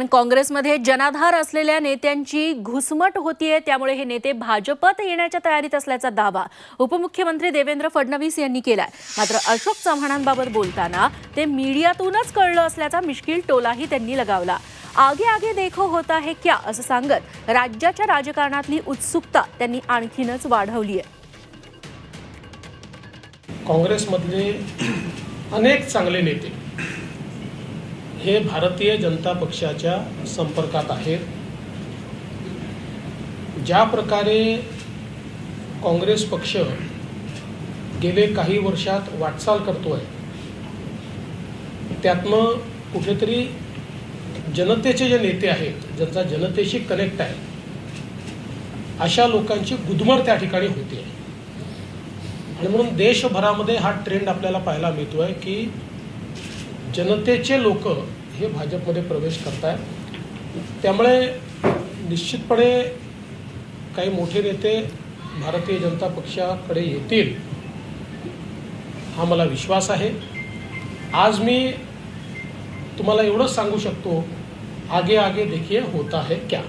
काँग्रेसमध्ये जनाधार असलेल्या नेत्यांची घुसमट होतीये त्यामुळे हे नेते भाजपत येण्याच्या तयारीत असल्याचा दावा उपमुख्यमंत्री देवेंद्र फडणवीस यांनी केलाय. मात्र अशोक चव्हाणांबाबत बोलताना ते मीडियातूनच कळलं असल्याचा मिश्किल टोलाही त्यांनी लगावला. आगे आगे देखो होता है क्या असं सांगत राज्याच्या राजकारणातली उत्सुकता त्यांनी आणखीनच वाढवली आहे काँग्रेसमधले अनेक चांगले नेते हे भारतीय जनता पक्षाच्या संपर्कात आहेत. ज्या प्रकारे काँग्रेस पक्ष गेले काही वर्षात वाटचाल करतो आहे त्यातनं कुठेतरी जनतेचे जे नेते आहेत ज्यांचा जनतेशी कनेक्ट आहे अशा लोकांची गुदमर त्या ठिकाणी होते आणि म्हणून देशभरामध्ये हा ट्रेंड आपल्याला पाहायला मिळतोय की जनतेचे लोक हे भाजपमध्ये प्रवेश करताय त्यामुळे निश्चितपणे काही मोठे नेते भारतीय जनता पक्षाकडे येतील हा मला विश्वास आहे. आज मी तुम्हाला एवढंच सांगू शकतो आगे आगे देखिए होता है क्या.